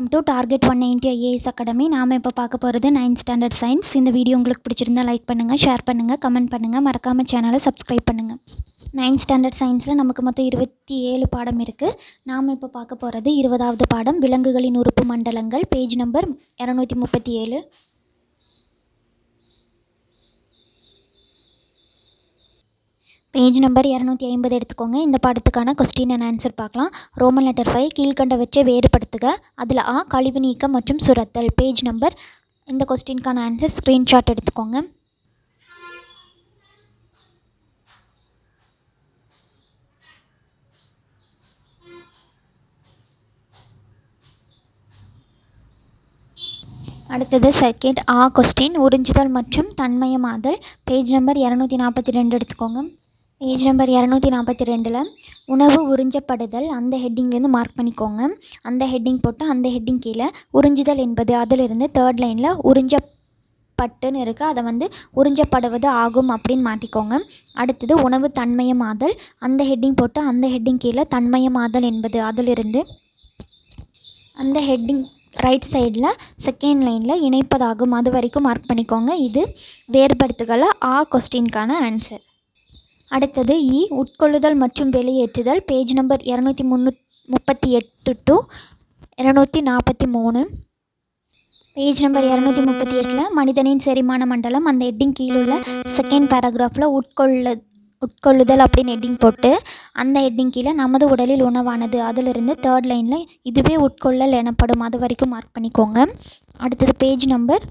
Welcome to target one ninety IAS academy நாம் இப்போ பார்க்க போகிறது நைன்த் ஸ்டாண்டர்ட் சயின்ஸ் இந்த வீடியோ உங்களுக்கு பிடிச்சிருந்தா லைக் பண்ணுங்கள் ஷேர் பண்ணுங்கள் கமெண்ட் பண்ணுங்கள் மறக்காமல் சேனலை சப்ஸ்கிரைப் பண்ணுங்கள் நைன்த் ஸ்டாண்டர்ட் சயின்ஸில் நமக்கு மொத்தம் இருபத்தி ஏழு பாடம் இருக்குது நாம் இப்போ பார்க்க போகிறது இருபதாவது பாடம் விலங்குகளின் உறுப்பு மண்டலங்கள். பேஜ் நம்பர் இரநூத்தி முப்பத்தி ஏழு. பேஜ் நம்பர் இரநூத்தி ஐம்பது எடுத்துக்கோங்க. இந்த பாடத்துக்கான கொஸ்டின் அண்ட் ஆன்சர் பார்க்கலாம். ரோமன் லெட்டர் ஃபைவ் கீழ்கண்ட வச்சே வேறுபடுத்துக. அதில் ஆ கழிவு நீக்கம் மற்றும் சுரத்தல். பேஜ் நம்பர் இந்த கொஸ்டினுக்கான ஆன்சர் ஸ்க்ரீன்ஷாட் எடுத்துக்கோங்க. அடுத்தது செகண்ட் ஆ கொஸ்டின் உறிஞ்சுதல் மற்றும் தன்மயமாதல். பேஜ் நம்பர் இரநூத்தி நாற்பத்தி ரெண்டு எடுத்துக்கோங்க. பேஜ் நம்பர் இரநூத்தி நாற்பத்தி ரெண்டில் உணவு உறிஞ்சப்படுதல் அந்த ஹெட்டிங்லேருந்து மார்க் பண்ணிக்கோங்க. அந்த ஹெட்டிங் போட்டு அந்த ஹெட்டிங் கீழே உறிஞ்சுதல் என்பது அதிலிருந்து தேர்ட் லைனில் உறிஞ்ச பட்டுன்னு இருக்குது அதை வந்து உறிஞ்சப்படுவது ஆகும் அப்படின்னு மாற்றிக்கோங்க அடுத்தது உணவு தன்மயமாதல் அந்த ஹெட்டிங் போட்டு அந்த ஹெட்டிங் கீழே தன்மயமாதல் என்பது அதிலிருந்து அந்த ஹெட்டிங் ரைட் சைடில் செகண்ட் லைனில் இணைப்பதாகும். அது வரைக்கும் மார்க் பண்ணிக்கோங்க. இது வேறுபடுத்துகளை ஆ கொஸ்டின்கான ஆன்சர் அடுத்தது இ உட்கொள்ளுதல் மற்றும் வெளியேற்றுதல் பேஜ் நம்பர் இரநூத்தி முந்நூ முப்பத்தி எட்டு டு இரநூத்தி நாற்பத்தி மூணு. பேஜ் நம்பர் இரநூத்தி முப்பத்தி எட்டில் மனிதனின் செரிமான மண்டலம் அந்த ஹெட்டிங் கீழுள்ள செகண்ட் பேராகிராஃபில் உட்கொள்ள உட்கொள்ளுதல் அப்படின்னு ஹெட்டிங் போட்டு அந்த ஹெட்டிங் கீழே நமது உடலில் உணவானது. அதிலிருந்து தேர்ட் லைனில் இதுவே உட்கொள்ளல் எனப்படும். அது வரைக்கும் மார்க் பண்ணிக்கோங்க. அடுத்தது பேஜ் நம்பர்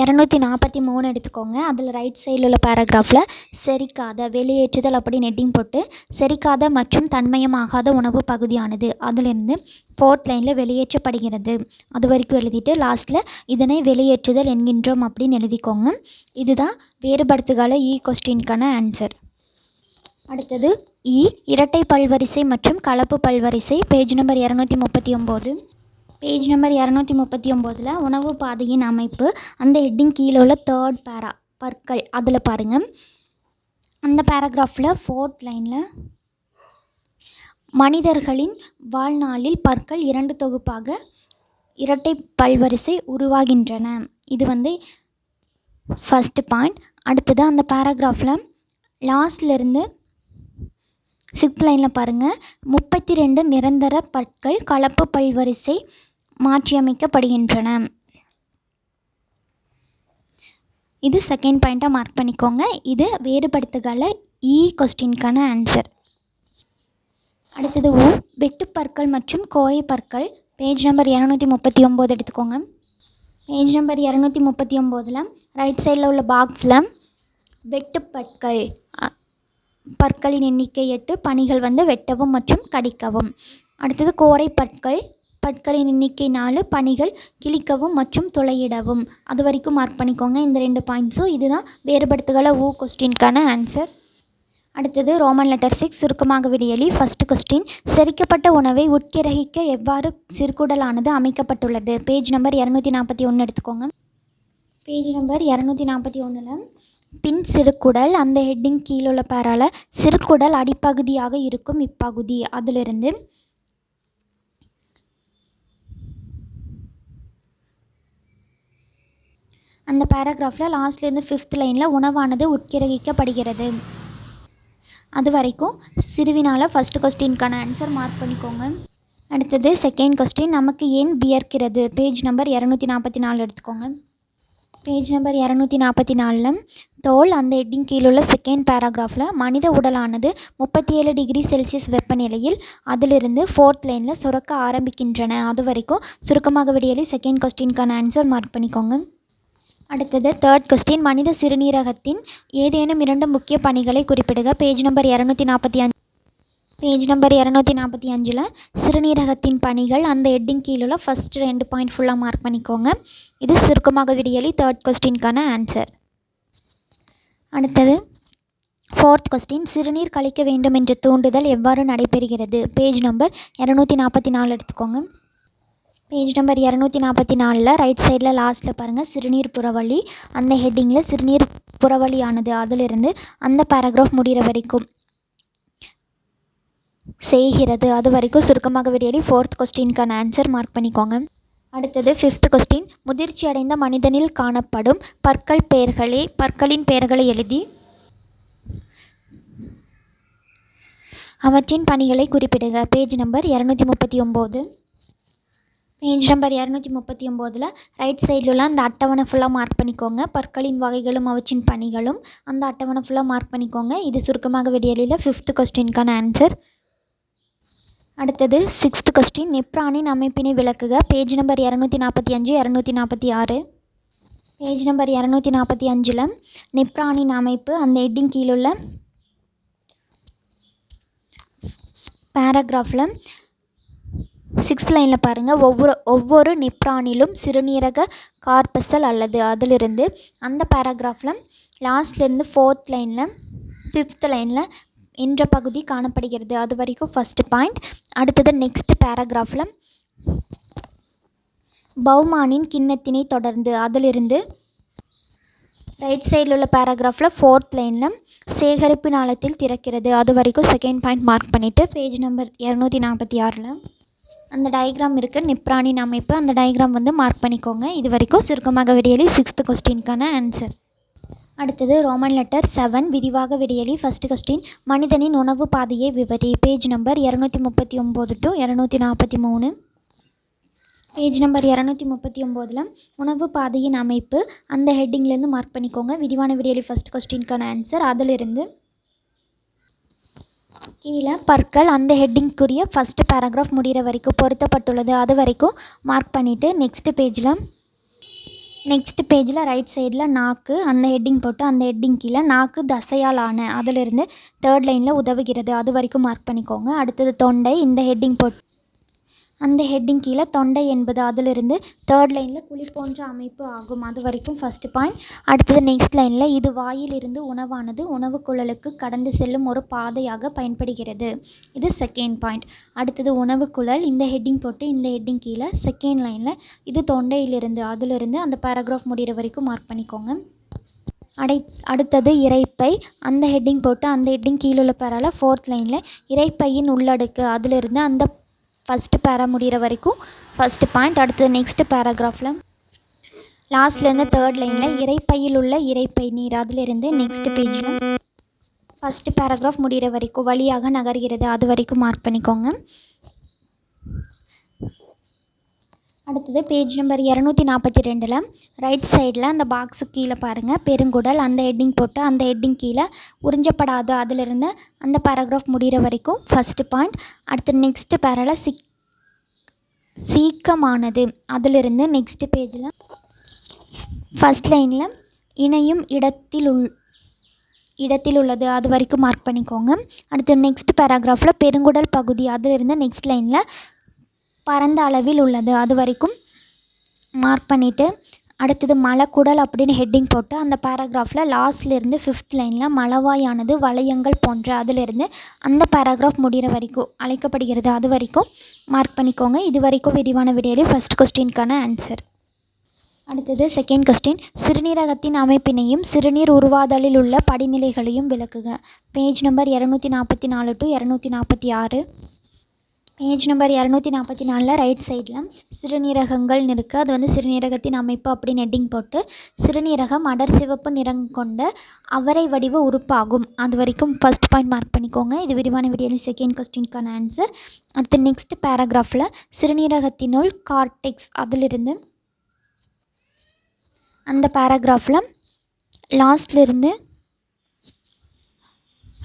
இரநூத்தி நாற்பத்தி மூணு எடுத்துக்கோங்க. அதில் ரைட் சைடில் உள்ள பேராகிராஃபில் செரிக்காத வெளியேற்றுதல் அப்படி நெட்டிங் போட்டு செரிக்காத மற்றும் தன்மயமாகாத உணவு பகுதியானது. அதிலிருந்து ஃபோர்த் லைனில் வெளியேற்றப்படுகிறது. அது வரைக்கும் எழுதிட்டு லாஸ்ட்டில் இதனை வெளியேற்றுதல் என்கின்றோம் அப்படின்னு எழுதிக்கோங்க. இதுதான் வேறுபடுத்துகால இ கொஸ்டினுக்கான ஆன்சர் அடுத்தது இ இரட்டை பல்வரிசை மற்றும் கலப்பு பல்வரிசை பேஜ் நம்பர் இரநூத்தி முப்பத்தி ஒம்பது. பேஜ் நம்பர் இரநூத்தி முப்பத்தி ஒம்போதில் உணவு பாதையின் அமைப்பு அந்த ஹெட்டிங் கீழே உள்ள தேர்ட் பேரா பற்கள் அதில் பாருங்கள் அந்த பேராகிராஃபில் ஃபோர்த் லைனில் மனிதர்களின் வாழ்நாளில் பற்கள் இரண்டு தொகுப்பாக இரட்டை பல்வரிசை உருவாகின்றன. இது வந்து ஃபஸ்ட்டு பாயிண்ட் அடுத்தது அந்த பேராகிராஃபில் லாஸ்ட்லேருந்து சிக்ஸ்த் லைனில் பாருங்கள் முப்பத்தி ரெண்டு நிரந்தர பற்கள் கலப்பு பல்வரிசை மாற்றியமைக்கப்படுகின்றன. இது செகண்ட் பாயிண்ட்டாக மார்க் பண்ணிக்கோங்க. இது வேறுபடுத்துகளை இ e கொஸ்டின்கான ஆன்சர் அடுத்தது ஊ வெட்டுப்பற்கள் மற்றும் கோரை பற்கள். பேஜ் நம்பர் இரநூத்தி முப்பத்தி ஒம்பது எடுத்துக்கோங்க பேஜ் நம்பர் இரநூத்தி முப்பத்தி ஒம்போதில் ரைட் சைடில் உள்ள பாக்ஸில் வெட்டுப்பற்கள் பற்களின் எண்ணிக்கை எட்டு பணிகள் வந்து வெட்டவும் மற்றும் கடிக்கவும். அடுத்தது கோரை பற்கள் பற்களின் எண்ணிக்கை நாலு பணிகள் கிழிக்கவும் மற்றும் துளையிடவும். அது வரைக்கும் மார்க் பண்ணிக்கோங்க. இந்த ரெண்டு பாயிண்ட்ஸும் இதுதான் வேறுபடுத்துகளை ஊ கொஸ்டின்கான ஆன்சர் அடுத்தது ரோமன் லெட்டர் சிக்ஸ் சுருக்கமாக விடியலி. ஃபர்ஸ்ட் கொஸ்டின் செரிக்கப்பட்ட உணவை உட்கிரகிக்க எவ்வாறு சிறுகுடலானது அமைக்கப்பட்டுள்ளது? பேஜ் நம்பர் இரநூத்தி நாற்பத்தி ஒன்று எடுத்துக்கோங்க. பேஜ் நம்பர் இரநூத்தி நாற்பத்தி ஒன்றில் பின் சிறுகுடல் அந்த ஹெட்டிங் கீழுள்ள பேரால சிறுகுடல் அடிப்பகுதியாக இருக்கும் இப்பகுதி. அதிலிருந்து அந்த பேராகிராஃபில் லாஸ்ட்லேருந்து ஃபிஃப்த் லைனில் உணவானது உட்கிரகிக்கப்படுகிறது. அது வரைக்கும் சிறுவினால் ஃபஸ்ட்டு கொஸ்டினுக்கான ஆன்சர் மார்க் பண்ணிக்கோங்க. அடுத்தது செகண்ட் கொஸ்டின் நமக்கு ஏன் வியர்க்கிறது? பேஜ் நம்பர் இரநூத்தி நாற்பத்தி நாலு எடுத்துக்கோங்க. பேஜ் நம்பர் இரநூத்தி நாற்பத்தி நாலில் தோல் அந்த ஹெட்டிங் கீழுள்ள செகண்ட் பேராகிராஃபில் மனித உடலானது முப்பத்தி ஏழு டிகிரி செல்சியஸ் வெப்பநிலையில் அதிலிருந்து ஃபோர்த் லைனில் சுரக்க ஆரம்பிக்கின்றன. அது வரைக்கும் சுருக்கமாக விடியலை செகண்ட் கொஸ்டினுக்கான ஆன்சர் மார்க் பண்ணிக்கோங்க. அடுத்தது தேர்ட் கொஸ்டின் மனித சிறுநீரகத்தின் ஏதேனும் இரண்டு முக்கிய பணிகளை குறிப்பிடுக. பேஜ் நம்பர் இரநூத்தி நாற்பத்தி அஞ்சு பேஜ் நம்பர் இரநூத்தி நாற்பத்தி அஞ்சில் சிறுநீரகத்தின் பணிகள் அந்த ஹெட்டிங் கீழுள்ள ஃபஸ்ட் ரெண்டு பாயிண்ட் ஃபுல்லாக மார்க் பண்ணிக்கோங்க. இது சுருக்கமாக விடியலி தேர்ட் கொஸ்டின்கான ஆன்சர் அடுத்தது ஃபோர்த் கொஸ்டின் சிறுநீர் கழிக்க வேண்டும் என்ற தூண்டுதல் எவ்வாறு நடைபெறுகிறது? பேஜ் நம்பர் இரநூத்தி நாற்பத்தி நாலு எடுத்துக்கோங்க. பேஜ் நம்பர் இரநூத்தி நாற்பத்தி நாலில் ரைட் சைடில் லாஸ்ட்டில் பாருங்கள் சிறுநீர் புறவழி. அந்த ஹெட்டிங்கில் சிறுநீர் புறவழியானது. அதிலிருந்து அந்த பேராகிராஃப் முடிகிற வரைக்கும் செய்கிறது. அது வரைக்கும் சுருக்கமாக வெளியேறி ஃபோர்த் கொஸ்டினுக்கான ஆன்சர் மார்க் பண்ணிக்கோங்க. அடுத்தது ஃபிஃப்த் கொஸ்டின் முதிர்ச்சி அடைந்த மனிதனில் காணப்படும் பற்கள் பெயர்களே பற்களின் பெயர்களை எழுதி அவற்றின் பணிகளை குறிப்பிடுக. பேஜ் நம்பர் இரநூத்தி முப்பத்தி ஒம்பது பேஜ் நம்பர் இரநூத்தி முப்பத்தி ஒம்போதில் ரைட் சைடில் அந்த அட்டவணை ஃபுல்லாக மார்க் பண்ணிக்கோங்க. பற்களின் வகைகளும் அவற்றின் பணிகளும் அந்த அட்டவணை ஃபுல்லாக மார்க் பண்ணிக்கோங்க. இது சுருக்கமாக விடியலில் ஃபிஃப்த்து கொஸ்டினுக்கான ஆன்சர் அடுத்தது சிக்ஸ்த் கொஸ்டின் நெப்ரானின் அமைப்பினை விளக்குக. பேஜ் நம்பர் இரநூத்தி நாற்பத்தி அஞ்சு இரநூத்தி நாற்பத்தி ஆறு. பேஜ் நம்பர் இரநூத்தி நாற்பத்தி அஞ்சில் நெப்ரானின் அமைப்பு அந்த ஹெட்டிங் கீழுள்ள பேராகிராஃபில் சிக்ஸ்த் லைனில் பாருங்கள் ஒவ்வொரு ஒவ்வொரு நிப்ரானிலும் சிறுநீரக கார்பசல் அல்லது அதிலிருந்து அந்த பேராகிராஃபில் லாஸ்ட்லேருந்து ஃபோர்த் லைனில் ஃபிஃப்த் லைனில் என்ற பகுதி காணப்படுகிறது. அது வரைக்கும் ஃபஸ்ட்டு பாயிண்ட் அடுத்தது நெக்ஸ்ட் பேராகிராஃபில் பௌமானின் கிண்ணத்தினை தொடர்ந்து அதிலிருந்து ரைட் சைடில் உள்ள பேராகிராஃபில் ஃபோர்த் லைனில் சேகரிப்பு நாளத்தில் திறக்கிறது. அது வரைக்கும் செகண்ட் பாயிண்ட் மார்க் பண்ணிவிட்டு பேஜ் நம்பர் இரநூத்தி நாற்பத்தி ஆறில். அந்த டயக்ராம் இருக்குது நிப்ரானின் அமைப்பு. அந்த டயக்ராம் வந்து மார்க் பண்ணிக்கோங்க. இது வரைக்கும் சுருக்கமாக விடியலி சிக்ஸ்த் கொஸ்டினுக்கான ஆன்சர் அடுத்தது ரோமன் லெட்டர் செவன் விரிவாக விடியலி ஃபஸ்ட்டு கொஸ்டின் மனிதனின் உணவு பாதையை விவரி. பேஜ் நம்பர் இரநூத்தி முப்பத்தி ஒம்பது டு இரநூத்தி நாற்பத்தி மூணு பேஜ் நம்பர் இரநூத்தி முப்பத்தி ஒம்போதில் உணவு பாதையின் அமைப்பு. அந்த ஹெட்டிங்லேருந்து மார்க் பண்ணிக்கோங்க. விரிவான விடியலி ஃபஸ்ட் கொஸ்டினுக்கான ஆன்சர் அதிலிருந்து கீழே பற்கள் அந்த ஹெட்டிங்குரிய ஃபஸ்ட்டு பேராகிராஃப் முடிகிற வரைக்கும் பொருத்தப்பட்டுள்ளது. அது வரைக்கும் மார்க் பண்ணிவிட்டு நெக்ஸ்ட்டு பேஜில் நெக்ஸ்ட் பேஜில் ரைட் சைடில் நாக்கு அந்த ஹெட்டிங் போட்டு அந்த ஹெட்டிங் கீழே நாக்கு தசையால் ஆன அதிலிருந்து தேர்ட் லைனில் உதவுகிறது. அது வரைக்கும் மார்க் பண்ணிக்கோங்க. அடுத்தது தொண்டை இந்த ஹெட்டிங் போட்டு அந்த ஹெட்டிங் கீழே தொண்டை என்பது அதிலிருந்து தேர்ட் லைனில் குழி போன்ற அமைப்பு ஆகும். அது வரைக்கும் ஃபஸ்ட்டு பாயிண்ட் அடுத்தது நெக்ஸ்ட் லைனில் இது வாயிலிருந்து உணவானது உணவு குழலுக்கு கடந்து செல்லும் ஒரு பாதையாக பயன்படுகிறது. இது செகண்ட் பாயிண்ட் அடுத்தது உணவு குழல். இந்த ஹெட்டிங் போட்டு இந்த ஹெட்டிங் கீழே செகண்ட் லைனில் இது தொண்டையிலிருந்து அதிலிருந்து அந்த பேராகிராஃப் முடிகிற வரைக்கும் மார்க் பண்ணிக்கோங்க. அடை அடுத்தது இரைப்பை அந்த ஹெட்டிங் போட்டு அந்த ஹெட்டிங் கீழே உள்ள பேரால ஃபோர்த் லைனில் இறைப்பையின் உள்ளடுக்கு அதிலிருந்து அந்த ஃபஸ்ட்டு பேரா முடிகிற வரைக்கும் ஃபஸ்ட்டு பாயிண்ட் அடுத்தது நெக்ஸ்ட்டு பேராகிராஃபில் லாஸ்ட்லேருந்து தேர்ட் லைனில் இரைப்பையில் உள்ள இரைப்பை நீர். அதிலிருந்து நெக்ஸ்ட் பேஜில் ஃபஸ்ட்டு பேராகிராஃப் முடிகிற வரைக்கும் வழியாக நகர்கிறது. அது வரைக்கும் மார்க் பண்ணிக்கோங்க. அடுத்தது பேஜ் நம்பர் இரநூத்தி நாற்பத்தி ரெண்டில் ரைட் சைடில் அந்த பாக்ஸுக்கு கீழே பாருங்கள் பெருங்குடல் அந்த ஹெட்டிங் போட்டு அந்த ஹெட்டிங் கீழே உறிஞ்சப்படாத. அதிலிருந்து அந்த பேராகிராஃப் முடிகிற வரைக்கும் ஃபஸ்ட்டு பாயிண்ட் அடுத்து நெக்ஸ்ட்டு பேரில் சிக் சீக்கமானது. அதிலிருந்து நெக்ஸ்ட்டு பேஜில் ஃபஸ்ட் லைனில் இணையும் இடத்தில் உள் இடத்தில் உள்ளது. அது வரைக்கும் மார்க் பண்ணிக்கோங்க. அடுத்து நெக்ஸ்ட் பேராகிராஃபில் பெருங்குடல் பகுதி. அதிலிருந்து நெக்ஸ்ட் லைனில் பரந்த அளவில் உள்ளது. அது வரைக்கும் மார்க் பண்ணிவிட்டு அடுத்தது மலக்குடல் அப்படின்னு ஹெட்டிங் போட்டு அந்த பேராகிராஃபில் லாஸ்ட்லேருந்து ஃபிஃப்த் லைனில் மலவாயானது வளையங்கள் போன்ற அதிலிருந்து அந்த பேராகிராஃப் முடிகிற வரைக்கும் அழைக்கப்படுகிறது. அது வரைக்கும் மார்க் பண்ணிக்கோங்க. இது வரைக்கும் விரிவான விடையிலே ஃபஸ்ட் கொஸ்டினுக்கான ஆன்சர் அடுத்தது செகண்ட் கொஸ்டின் சிறுநீரகத்தின் அமைப்பினையும் சிறுநீர் உருவாதலில் உள்ள படிநிலைகளையும் விளக்குக. பேஜ் நம்பர் இரநூத்தி நாற்பத்தி நாலு டு இரநூத்தி நாற்பத்தி ஆறு. பேஜ் நம்பர் இரநூத்தி நாற்பத்தி நாலில் ரைட் சைடில் சிறுநீரகங்கள்னு இருக்குது அது வந்து சிறுநீரகத்தின் அமைப்பு அப்படின்னு ஹெட்டிங் போட்டு சிறுநீரகம் அடர் சிவப்பு நிறம் கொண்ட அவரை வடிவ உறுப்பாகும். அது வரைக்கும் ஃபஸ்ட் பாயிண்ட் மார்க் பண்ணிக்கோங்க. இது விரிவான விடியல் செகண்ட் கொஸ்டினுக்கான ஆன்சர் அடுத்து நெக்ஸ்ட் பேராகிராஃபில் சிறுநீரகத்தினுள் கார்டெக்ஸ் அதிலிருந்து அந்த பேராகிராஃபில் லாஸ்ட்லேருந்து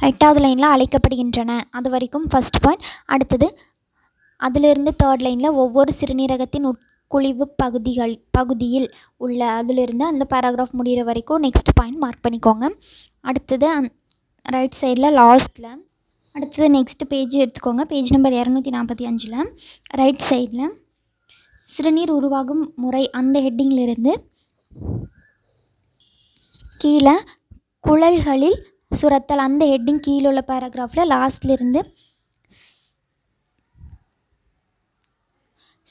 எட்டாவது லைனில் அழைக்கப்படுகின்றன. அது வரைக்கும் ஃபஸ்ட் பாயிண்ட் அடுத்தது அதிலிருந்து தேர்ட் லைனில் ஒவ்வொரு சிறுநீரகத்தின் உட்குழிவு பகுதிகள் பகுதியில் உள்ள அதிலிருந்து அந்த பேராகிராஃப் முடிகிற வரைக்கும் நெக்ஸ்ட் பாயிண்ட் மார்க் பண்ணிக்கோங்க. அடுத்தது அந் ரைட் சைடில் லாஸ்ட்டில் அடுத்தது நெக்ஸ்ட் பேஜ் எடுத்துக்கோங்க. பேஜ் நம்பர் இரநூத்தி நாற்பத்தி அஞ்சில் ரைட் சைடில் சிறுநீர் உருவாகும் முறை அந்த ஹெட்டிங்கிலிருந்து கீழே குழல்களில் சுரத்தல் அந்த ஹெட்டிங் கீழே உள்ள பேராகிராஃபில் லாஸ்ட்லேருந்து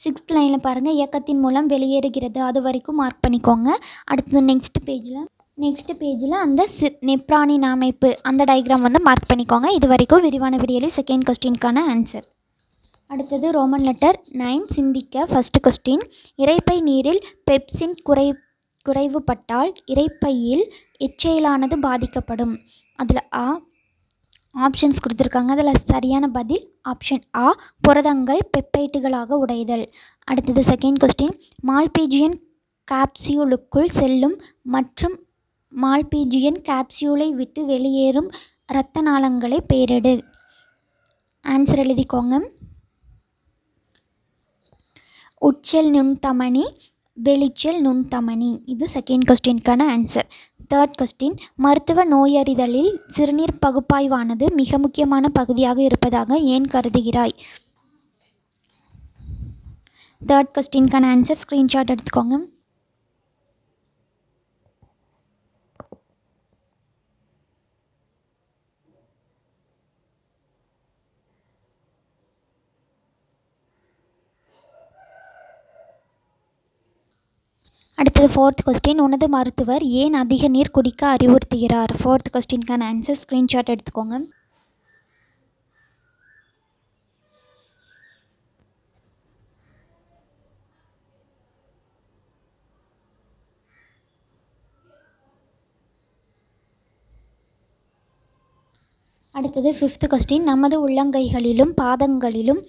சிக்ஸ்த் லைனில் பாருங்கள் இயக்கத்தின் மூலம் வெளியேறுகிறது. அது வரைக்கும் மார்க் பண்ணிக்கோங்க. அடுத்தது நெக்ஸ்ட் பேஜில் நெக்ஸ்ட் பேஜில் அந்த சி நெப்ரானின் அமைப்பு அந்த டயக்ராம் வந்து மார்க் பண்ணிக்கோங்க. இது வரைக்கும் விரிவான விடியலில் செகண்ட் கொஸ்டினுக்கான ஆன்சர் அடுத்தது ரோமன் லெட்டர் நைன் சிந்திக்க ஃபஸ்ட்டு கொஸ்டின் இரைப்பை நீரில் பெப்சின் குறை குறைவுபட்டால் இரைப்பையில் எச்செயலானது பாதிக்கப்படும். அதில் ஆ ஆப்ஷன்ஸ் கொடுத்துருக்காங்க. அதில் சரியான பதில் ஆப்ஷன் ஆ புரதங்கள் பெப்பைட்டுகளாக உடைதல். அடுத்தது செகண்ட் கொஸ்டின் மால்பீஜியன் காப்சியூலுக்குள் செல்லும் மற்றும் மால்பீஜியன் கேப்சியூலை விட்டு வெளியேறும் இரத்த நாளங்களை பேரிடு ஆன்சர் எழுதிக்கோங்க. உட்செல் நுண்தமனி வெளிச்செல் நுண்தமனி இது செகண்ட் கொஸ்டினுக்கான ஆன்சர் தேர்ட் கொஸ்டின் மருத்துவ நோயறிதலில் சிறுநீர் பகுப்பாய்வானது மிக முக்கியமான பகுதியாக இருப்பதாக ஏன் கருதுகிறாய்? தேர்ட் கொஸ்டின்கான ஆன்சர் ஸ்க்ரீன்ஷாட் எடுத்துக்கோங்க. அடுத்தது ஃபோர்த் கொஸ்டின் உனது மருத்துவர் ஏன் அதிக நீர் குடிக்க அறிவுறுத்துகிறார்? ஃபோர்த் கொஸ்டினுக்கான ஆன்சர் ஸ்க்ரீன்ஷாட் எடுத்துக்கோங்க. அடுத்தது ஃபிஃப்த் கொஸ்டின் நமது உள்ளங்கைகளிலும் பாதங்களிலும்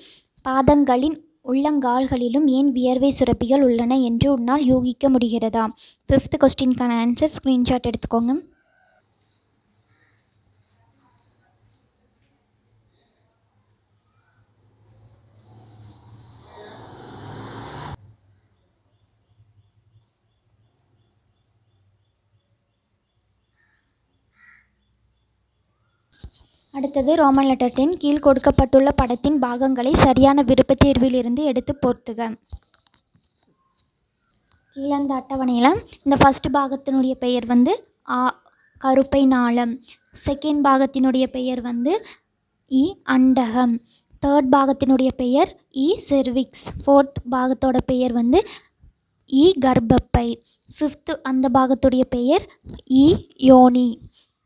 பாதங்களின் உள்ளங்கால்களிலும் ஏன் வியர்வை சுரப்பிகள் உள்ளன என்று உன்னால் யூகிக்க முடிகிறதா? ஃபிஃப்த் கொஸ்டினுக்கான ஆன்சர் ஸ்க்ரீன்ஷாட் எடுத்துக்கோங்க. அடுத்தது ரோமன் லெட்டர் டென் கீழ் கொடுக்கப்பட்டுள்ள படத்தின் பாகங்களை சரியான விருப்பத் தேர்விலிருந்து எடுத்து பொறுத்துக கீழே அந்த அட்டவணையில் இந்த ஃபஸ்ட் பாகத்தினுடைய பெயர் வந்து ஆ கருப்பை நாளம். செகண்ட் பாகத்தினுடைய பெயர் வந்து இ அண்டகம். தேர்ட் பாகத்தினுடைய பெயர் இ செர்விக்ஸ் ஃபோர்த் பாகத்தோட பெயர் வந்து இ கர்ப்பப்பை. ஃபிஃப்த்து அந்த பாகத்துடைய பெயர் இ யோனி.